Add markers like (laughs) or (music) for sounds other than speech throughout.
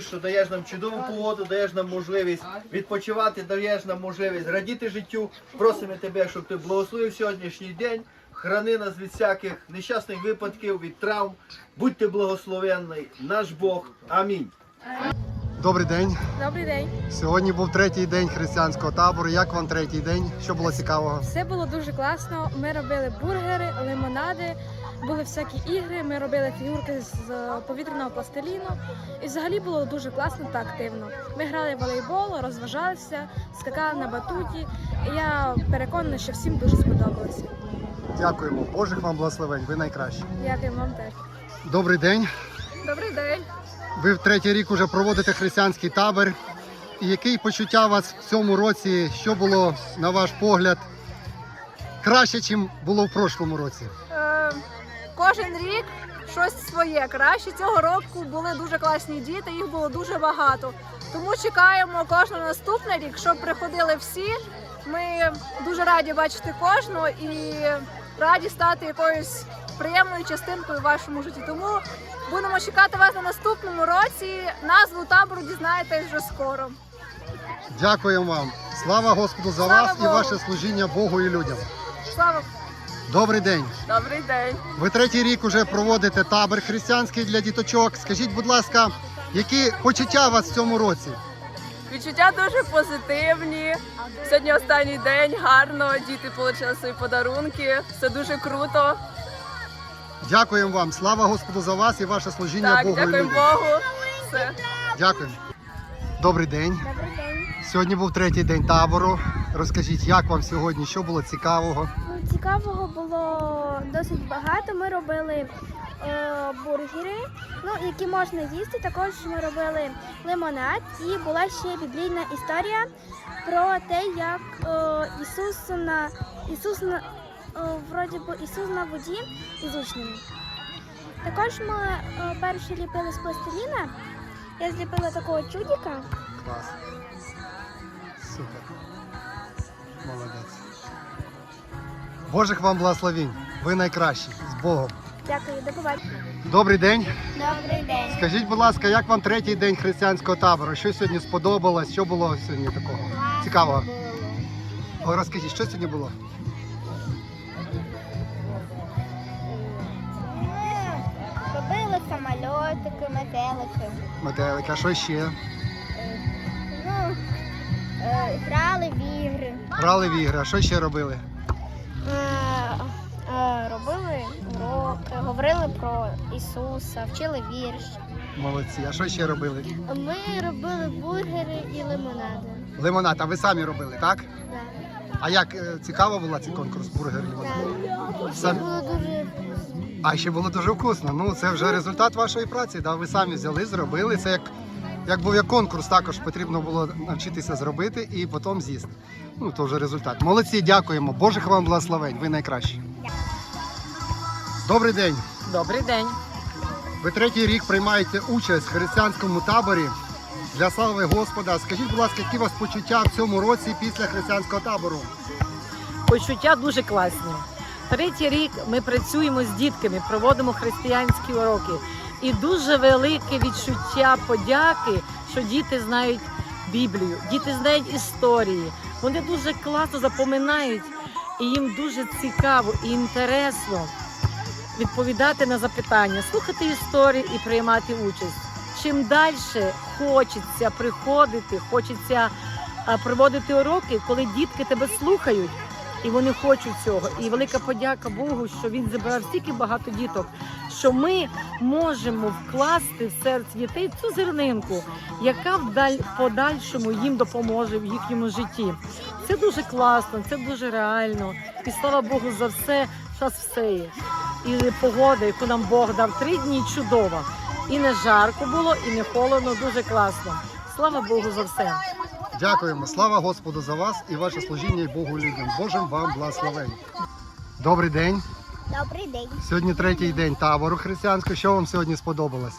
Що даєш нам чудову погоду, даєш нам можливість відпочивати, даєш нам можливість радіти життю. Просимо тебе, щоб ти благословив сьогоднішній день. Храни нас від всяких нещасних випадків, від травм. Будьте благословенний, наш Бог. Амінь. Добрий день. Добрий день. Сьогодні був третій день християнського табору. Як вам третій день? Що було цікавого? Все було дуже класно. Ми робили бургери, лимонади, були всякі ігри. Ми робили фігурки з повітряного пластиліну. І взагалі було дуже класно та активно. Ми грали в волейбол, розважалися, скакали на батуті. І я переконана, що всім дуже сподобалося. Дякуємо. Божих вам благословень. Ви найкращі. Дякую вам теж. Добрий день. Добрий день. Ви в третій рік уже проводите християнський табір. І який почуття у вас в цьому році? Що було, на ваш погляд, краще, ніж було в прошлому році? Е, кожен рік щось своє краще. Цього року були дуже класні діти, їх було дуже багато. Тому чекаємо кожного наступний рік, щоб приходили всі. Ми дуже раді бачити кожного і раді стати якоюсь приємною частинкою в вашому житті. Тому будемо чекати вас на наступному році. Назву табору дізнаєтесь вже скоро. Дякуємо вам. Слава Господу за Слава вас і ваше служіння Богу і людям. Слава Добрий день. добрий день. Ви третій рік уже проводите табір християнський для діточок. Скажіть, будь ласка, які почуття у вас в цьому році? Відчуття дуже позитивні. Сьогодні останній день, гарно. Діти отримали свої подарунки. Все дуже круто. Дякуємо вам. Слава Господу за вас і ваше служіння Так, Богу і дякуємо людям. Богу. Все. Дякуємо. Добрий день. Добрий день. Сьогодні був третій день табору. Розкажіть, як вам сьогодні, що було цікавого? Ну, цікавого було досить багато. Ми робили е, бургери, ну, які можна їсти. Також ми робили лимонад і була ще біблійна історія про те, як е, Ісус на Ісус на вроді би Ісус на воді із учнями. Також ми е, перше ліпили з пластиліна. Я зліпила такого чудика. Клас. Супер. Молодець. Божих вам благословінь. Ви найкращі. З Богом. Дякую, до побачення. Добрий день. Добрий день. Скажіть, будь ласка, як вам третій день християнського табору? Що сьогодні сподобалось? Що було сьогодні такого цікавого? Розкажіть, що сьогодні було? Самольотики, метелики. Метелик, а що ще? Ну, е, грали в ігри. Грали в ігри, а що ще робили? Е, робили уроки, говорили про Ісуса, вчили вірш. Молодці. А що ще робили? Ми робили бургери і лимонади. Лимонад, а ви самі робили, так? Да. А як е, цікаво була цей конкурс бургер лимонад? Це Сам- було дуже А ще було дуже вкусно. Ну це вже результат вашої праці. Да? Ви самі взяли, зробили. Це як, як був як конкурс, також потрібно було навчитися зробити і потім з'їсти. Ну то вже результат. Молодці, дякуємо. Божих вам благословень. Ви найкращі. Добрий день. Добрий день. Ви третій рік приймаєте участь в християнському таборі для слави Господа. Скажіть, будь ласка, які у вас почуття в цьому році після християнського табору? Почуття дуже класні. Третій рік ми працюємо з дітками, проводимо християнські уроки. І дуже велике відчуття подяки, що діти знають Біблію, діти знають історії. Вони дуже класно запоминають, і їм дуже цікаво і інтересно відповідати на запитання, слухати історії і приймати участь. Чим далі хочеться приходити, хочеться проводити уроки, коли дітки тебе слухають. І вони хочуть цього. І велика подяка Богу, що він зібрав стільки багато діток, що ми можемо вкласти в серце дітей цю зернинку, яка в даль- подальшому їм допоможе в їхньому житті. Це дуже класно, це дуже реально. І слава Богу за все, зараз все є. І погода, яку нам Бог дав три дні чудова. І не жарко було, і не холодно, дуже класно. Слава Богу за все. Дякуємо. Слава Господу за вас і ваше служіння і Богу людям. Божим вам благословень. Добрий день. добрий день. Сьогодні третій день табору християнського. Що вам сьогодні сподобалось?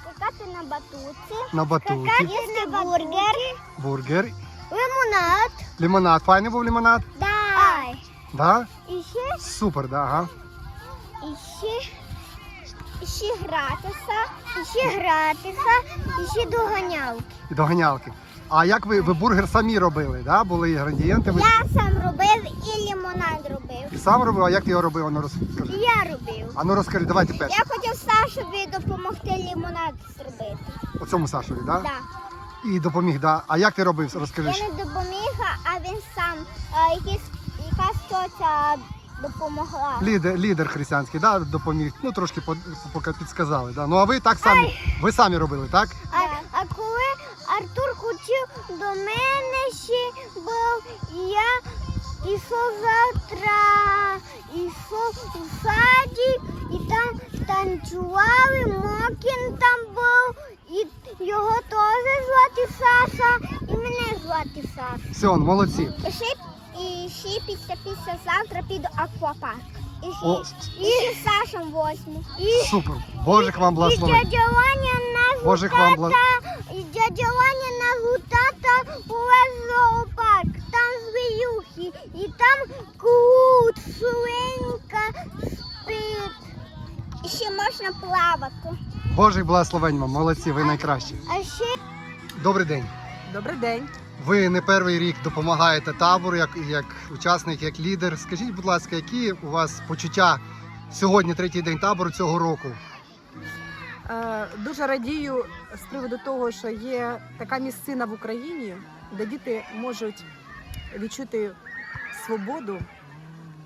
Скакати на батуті, На батуті, їсти бургер, бургер, лимонад. лимонад. Файний був лимонад? Да. Да? І ще, Супер, да, ага. і ще, і ще гратися, і ще гратися, і ще доганялки. І доганялки. А як ви, ви бургер самі робили? Да? Були інгредієнти? Ви Я сам робив і лимонад робив. сам робив, а як ти його робив? Ану розкажи. Я робив. Ану розкажи, давайте перше. Я хотів Сашові допомогти лимонад зробити. Оцьому Сашові, да? Да. І допоміг, да. А як ти робив? Розкажи. Я не допоміг, а він сам а, якийсь, якась тьотя допомогла. Лідер, лідер християнський, да, допоміг. Ну трошки по- поки підсказали. Да. Ну а ви так самі, ви самі робили, так? А, а коли Артур до мене ще був, і я йшов завтра, йшов у саді, і там танцювали, Мокін там був, і його теж звати Саша, і мене звати Саша. Все, молодці. І ще, і ще після після завтра піду аквапарк. І О, і з Сашем восьму. І, супер. Божих вам і благословень. дядя Ваня нас Божих вам бла... і дядя Ваня нас у тата увез зоопарк. Там звірюхи, і там кут, свинка, спить. І ще можна плавати. Божих благословень вам, молодці, ви найкращі. А ще Добрий день. Добрий день. Ви не перший рік допомагаєте табору як, як учасник, як лідер. Скажіть, будь ласка, які у вас почуття сьогодні, третій день табору цього року? Е, Дуже радію з приводу того, що є така місцина в Україні, де діти можуть відчути свободу,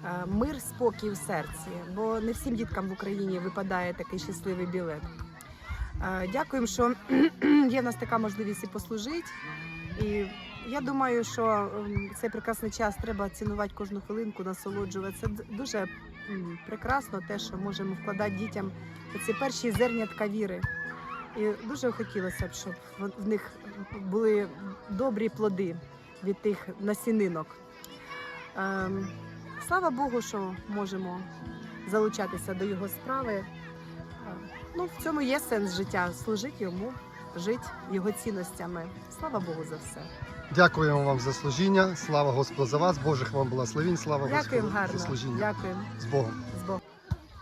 е, мир, спокій в серці, бо не всім діткам в Україні випадає такий щасливий білет. Е, Дякуємо, що (clears throat) є в нас така можливість і послужити. І я думаю, що ем, цей прекрасний час треба цінувати кожну хвилинку, насолоджуватися. Дуже прекрасно те, що можемо вкладати дітям ці перші зернятка віри. І дуже хотілося б, щоб в- них були добрі плоди від тих насінинок. Ем, слава Богу, що можемо залучатися до його справи. Е, Ну, в цьому є сенс життя служити йому, жити його цінностями. Слава Богу за все. Дякуємо вам за служіння. Слава Господу за вас. Божих вам благословень. Слава Дякуємо Господу гарно. за служіння. Дякуємо. З Богом. З Богом.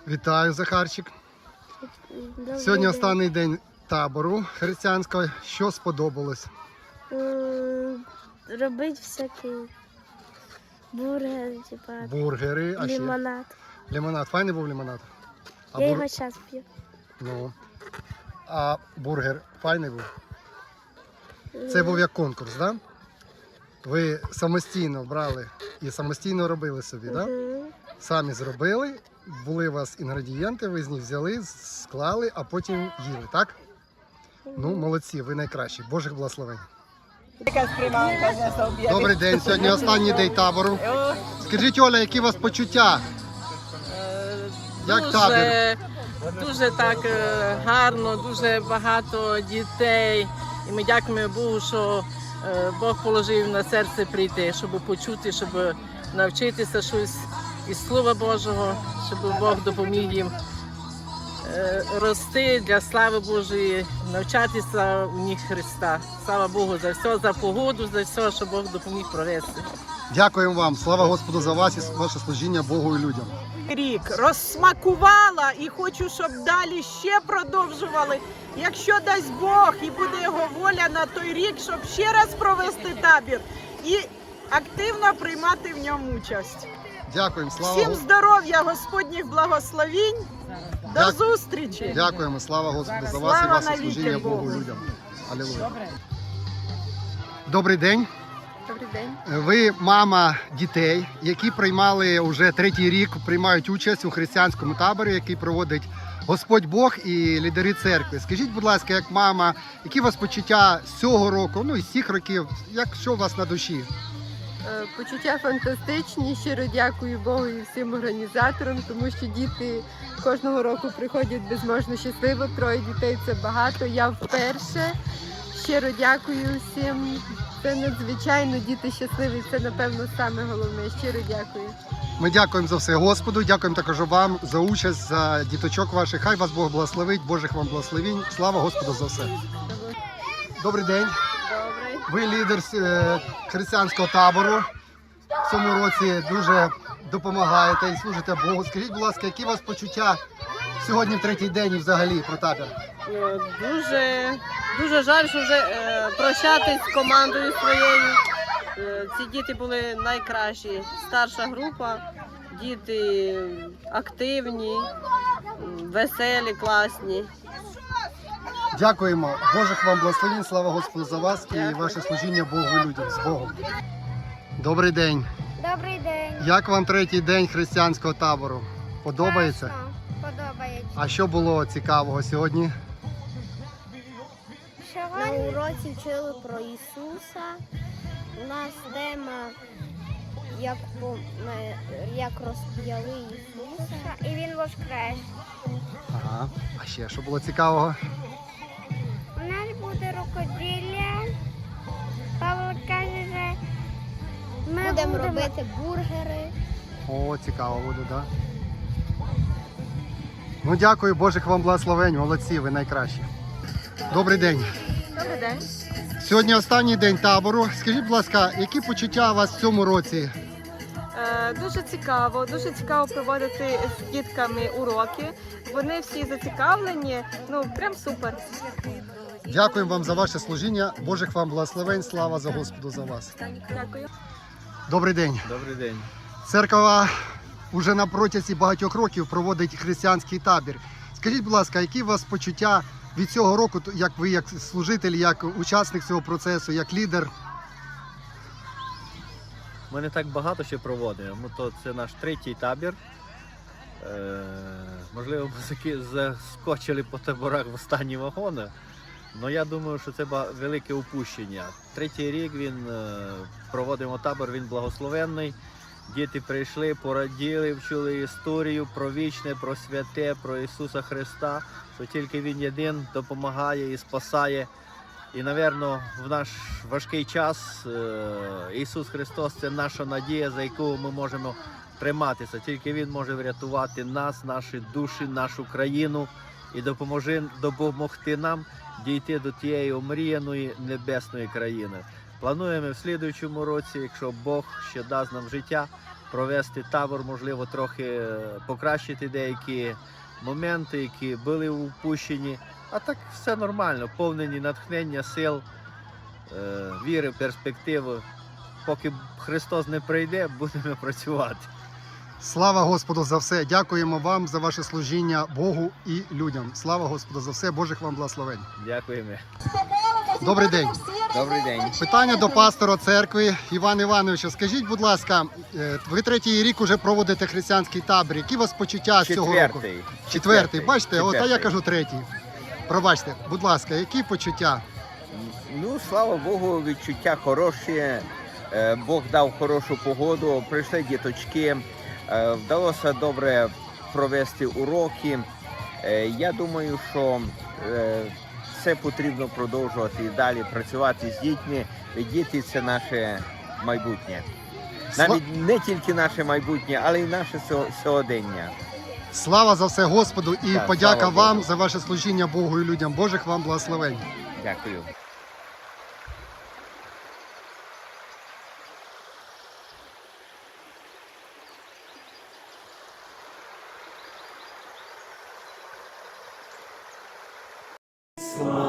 Вітаю, Захарчик. Сьогодні останній день табору християнського. Що сподобалось? Робити всякі бургери, типа Бургери, а ще лимонад. лимонад. Файний був лимонад? А, Я бур- його зараз п'ю. ну. а бургер файний був? Це був як конкурс, так? Да? Ви самостійно брали і самостійно робили собі, так? Да? Самі зробили, були у вас інгредієнти, ви з них взяли, склали, а потім їли, так? Ну, молодці, ви найкращі. Божих благословень. Добрий день, сьогодні останній день табору. Скажіть, Оля, які у вас почуття? Як табір? Дуже, так е, гарно, дуже багато дітей. І ми дякуємо Богу, що е, Бог положив на серце прийти, щоб почути, щоб навчитися щось із Слова Божого, щоб Бог допоміг їм е, рости для слави Божої, навчатися у них Христа. Слава Богу за все, за погоду, за все, що Бог допоміг провести. Дякуємо вам. Слава Господу за вас і ваше служіння Богу і людям. Рік розсмакувала і хочу, щоб далі ще продовжували. Якщо дасть Бог і буде його воля на той рік, щоб ще раз провести табір і активно приймати в ньому участь. Дякуємо, слава Всім здоров'я, Господніх благословінь. До Дя- зустрічі! Дякуємо, слава Господу за вас і Слава ваше служіння Богу Богу. людям. Алілуя. Добрий день. Добрий день. Ви мама дітей, які приймали вже третій рік, приймають участь у християнському таборі, який проводить Господь Бог і лідери церкви. Скажіть, будь ласка, як мама, які у вас почуття з цього року, ну і з цих років, як що у вас на душі? Е, Почуття фантастичні. Щиро дякую Богу і всім організаторам, тому що діти кожного року приходять безможно щасливо. Троє дітей це багато. Я вперше. Щиро дякую всім. Це надзвичайно діти щасливі. Це напевно саме головне. Щиро дякую. Ми дякуємо за все Господу, дякуємо також вам за участь, за діточок ваших. Хай вас Бог благословить, Божих вам благословінь. Слава Господу за все. Добрий день. Добре. Ви лідер е, християнського табору. В цьому році дуже допомагаєте і служите Богу. Скажіть, будь ласка, які у вас почуття сьогодні в третій день і взагалі про табір? Е, Дуже, дуже жаль, що вже е, прощатись з командою своєю. Е, ці діти були найкращі. Старша група, діти активні, веселі, класні. Дякуємо. Божих вам благословень, слава Господу за вас і ваше служіння Богу людям з Богом. Добрий день. Добрий день. Як вам третій день християнського табору? Подобається? А що було цікавого сьогодні? На уроці вчили про Ісуса. У нас тема як, як розп'яли Ісуса. І він воскрес. Ага. А ще що було цікавого? У нас буде рукоділля. Павло каже, що ми будемо робити бургери. О, цікаво буде, так? Да? Ну дякую, Божих вам благословень, молодці, ви найкращі. Добрий день. Добрий день. Сьогодні останній день табору. Скажіть, будь ласка, які почуття у вас в цьому році? Е, Дуже цікаво, дуже цікаво проводити з дітками уроки. Вони всі зацікавлені. Ну прям супер. Дякуємо вам за ваше служіння. Божих вам благословень, слава за Господу за вас. Дякую. Добрий день. Добрий день. Церква вже на протязі багатьох років проводить християнський табір. Скажіть, будь ласка, які у вас почуття від цього року, як ви, як служитель, як учасник цього процесу, як лідер? Ми не так багато ще проводимо. Ну, то це наш третій табір. Е, можливо, ми заскочили по таборах в останні вагони. Але я думаю, що це велике упущення. Третій рік він е, проводимо табор, він благословенний. Діти прийшли, пораділи, вчули історію про вічне, про святе, про Ісуса Христа, що тільки Він єдин допомагає і спасає. І, напевно, в наш важкий час е, Ісус Христос це наша надія, за яку ми можемо триматися. Тільки Він може врятувати нас, наші душі, нашу країну і допоможе, допомогти нам дійти до тієї омріяної небесної країни. Плануємо в слідуючому році, якщо Бог ще дасть нам життя, провести табор, можливо, трохи е, покращити деякі моменти, які були упущені. А так все нормально, повнені натхнення, сил, е, віри, перспективи. Поки Христос не прийде, (laughs) будемо працювати. Слава Господу за все. Дякуємо вам за ваше служіння Богу і людям. Слава Господу за все. Божих вам благословень. Дякуємо. Добрий день. Добрий день. Питання до пастора церкви Івана Івановича. Скажіть, будь ласка, е, ви третій рік уже проводите християнський табір. Які у вас почуття з цього року? Четвертий. Четвертий. Бачите, от а я кажу третій. Пробачте, будь ласка, які почуття? Ну, слава Богу, відчуття хороші. Е, Бог дав хорошу погоду, прийшли діточки, е, вдалося добре провести уроки. Я думаю, що е, все потрібно продовжувати і далі працювати з дітьми. Діти це наше майбутнє. Навіть не тільки наше майбутнє, але й наше сьогодення. Слава за все Господу і Так, подяка вам Богу. за ваше служіння Богу і людям. Божих вам благословень. Дякую. Господь